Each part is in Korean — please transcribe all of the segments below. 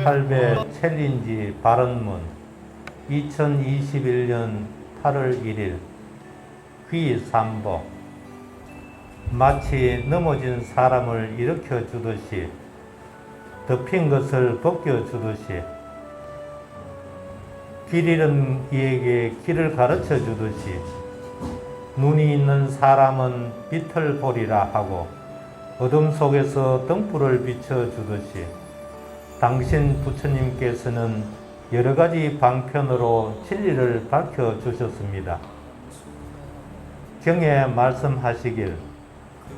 108배 챌린지 발언문 2021년 8월 1일 귀 삼보 마치 넘어진 사람을 일으켜 주듯이 덮인 것을 벗겨 주듯이 길 잃은 이에게 길을 가르쳐 주듯이 눈이 있는 사람은 빛을 보리라 하고 어둠 속에서 등불을 비춰 주듯이 당신 부처님께서는 여러 가지 방편으로 진리를 밝혀 주셨습니다. 경에 말씀하시길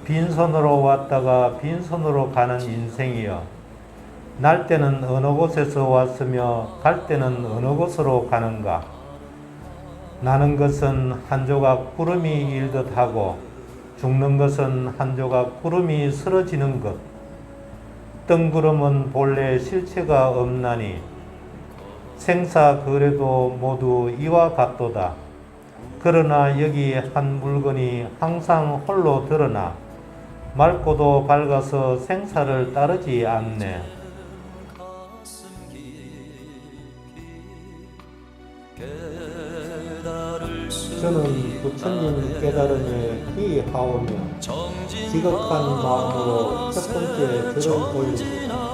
빈손으로 왔다가 빈손으로 가는 인생이여 날 때는 어느 곳에서 왔으며 갈 때는 어느 곳으로 가는가 나는 것은 한 조각 구름이 일듯 하고 죽는 것은 한 조각 구름이 쓰러지는 것 뜬구름은 본래 실체가 없나니 생사 거래도 모두 이와 같도다. 그러나 여기 한 물건이 항상 홀로 드러나 맑고도 밝아서 생사를 따르지 않네. 저는 부처님 깨달음에 귀하오며 지극한 마음으로 첫 번째 절을 올립니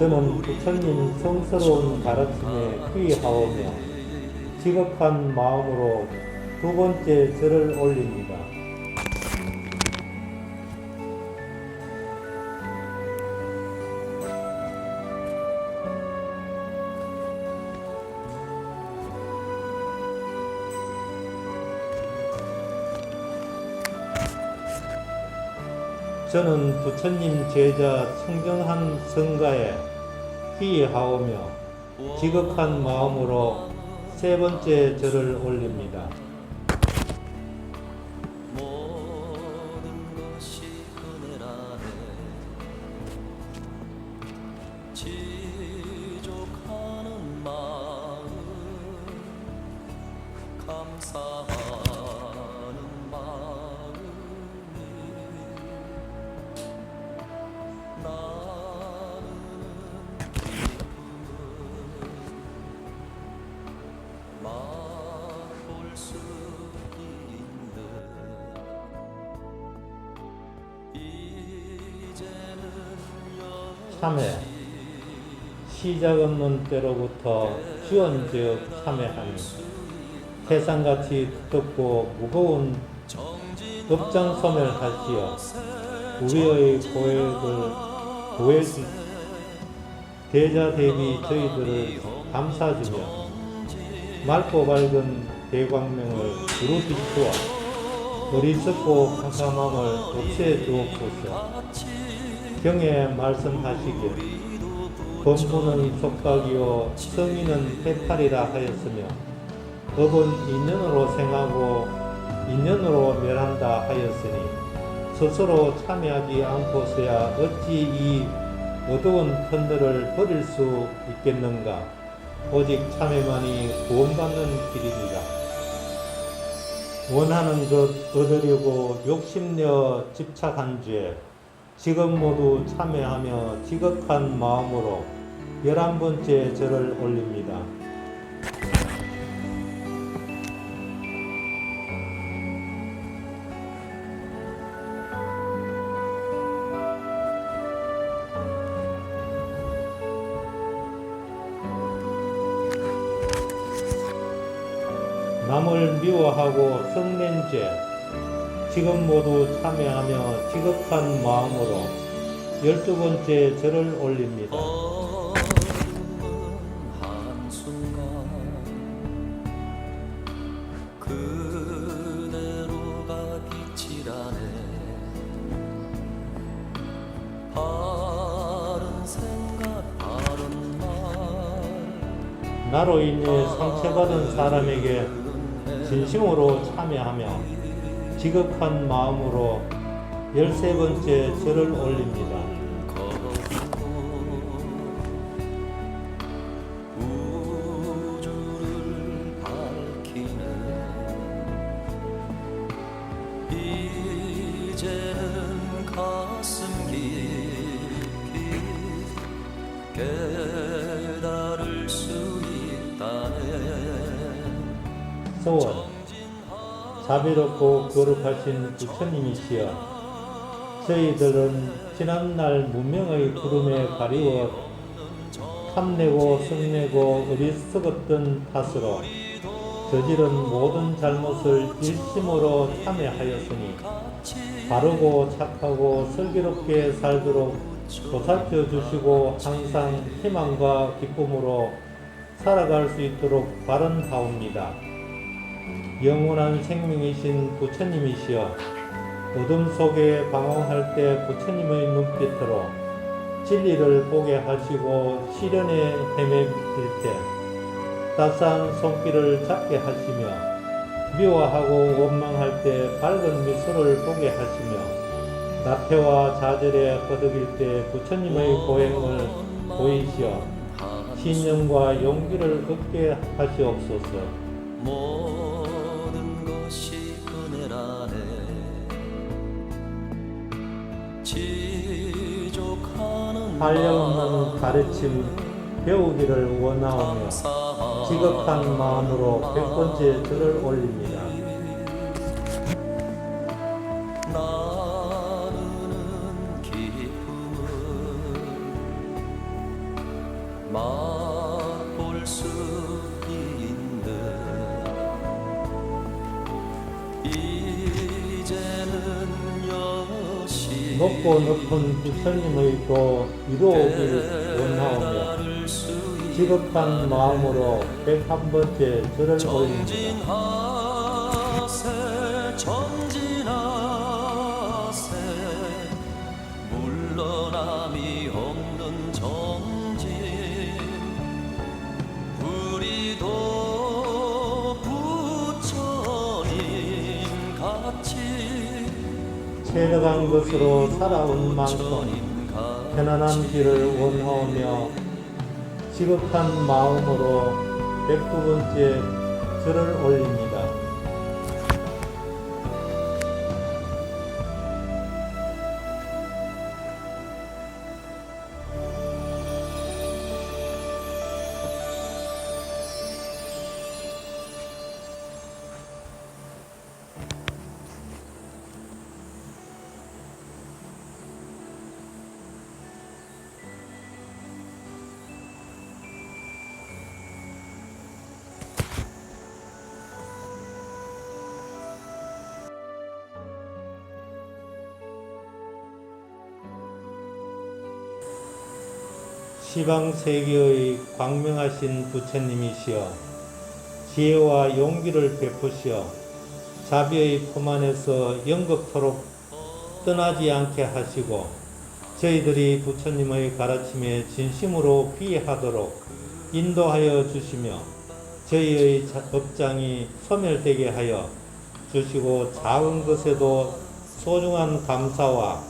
저는 부처님 성스러운 가르침에 귀하오며 지극한 마음으로 두 번째 절을 올립니다. 저는 부처님 제자 청정한 성가에 희하오며 지극한 마음으로 세 번째 절을 올립니다. 참회 시작 없는 때로부터 지원적 참회하니 세상같이 두껍고 무거운 업장 소멸하시어 우리의 고액을 고액 대자 대비 저희들을 감사주며 맑고 밝은 대광명을 두루 비추어 어리석고 캄캄함을 없애 주옵소서 경에 말씀하시길 범부는 속박이요 성인은 해탈이라 하였으며 법은 인연으로 생하고 인연으로 멸한다 하였으니 스스로 참여하지 않고서야 어찌 이 어두운 터널을 버릴 수 있겠는가? 오직 참여만이 구원받는 길이니라 원하는 것 얻으려고 욕심내어 집착한 죄 지금 모두 참여하며 지극한 마음으로 열한 번째 절을 올립니다. 남을 미워하고 성낸 죄 지금 모두 참여하며 지극한 마음으로 열두 번째 절을 올립니다. 나로 인해 상처받은 사람에게 진심으로 참여하며 지극한 마음으로 열세 번째 절을 올립니다. 우주를 밝히는 이제는 가슴 깊이 깨달을 수 있다네 소원 자비롭고 거룩하신 부처님이시여 저희들은 지난날 문명의 구름에 가리워 탐내고 성내고 어리석었던 탓으로 저지른 모든 잘못을 일심으로 참여하였으니 바르고 착하고 슬기롭게 살도록 보살펴 주시고 항상 희망과 기쁨으로 살아갈 수 있도록 바른하옵니다. 영원한 생명이신 부처님이시여 어둠 속에 방황할 때 부처님의 눈빛으로 진리를 보게 하시고 시련에 헤매릴 때 따스한 손길을 잡게 하시며 미워하고 원망할 때 밝은 미소를 보게 하시며 나태와 좌절에 허덕일 때 부처님의 보행을 보이시어 신념과 용기를 얻게 하시옵소서. 한량없는 가르침 배우기를 원하오며 지극한 마음으로 백 번째 절을 올립니 높고 높은 부처님의 도 이루어오길 원하오며 지극한 마음으로 백한 번째 절을 올립니다. 체력한 것으로 살아온 만큼 편안한 길을 원하오며 지극한 마음으로 백두 번째 절을 올립니다. 시방 세계의 광명하신 부처님이시여 지혜와 용기를 베푸시어 자비의 품 안에서 영겁토록 떠나지 않게 하시고 저희들이 부처님의 가르침에 진심으로 귀하도록 인도하여 주시며 저희의 자- 업장이 소멸되게 하여 주시고 작은 것에도 소중한 감사와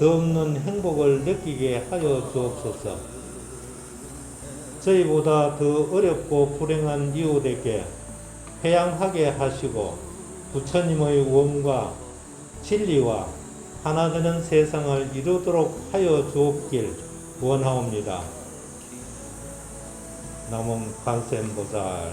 더없는 행복을 느끼게 하여 주옵소서. 저희보다 더 어렵고 불행한 이웃에게 회양하게 하시고 부처님의 원과 진리와 하나 되는 세상을 이루도록 하여 주옵길 원하옵니다. 남은 관세음보살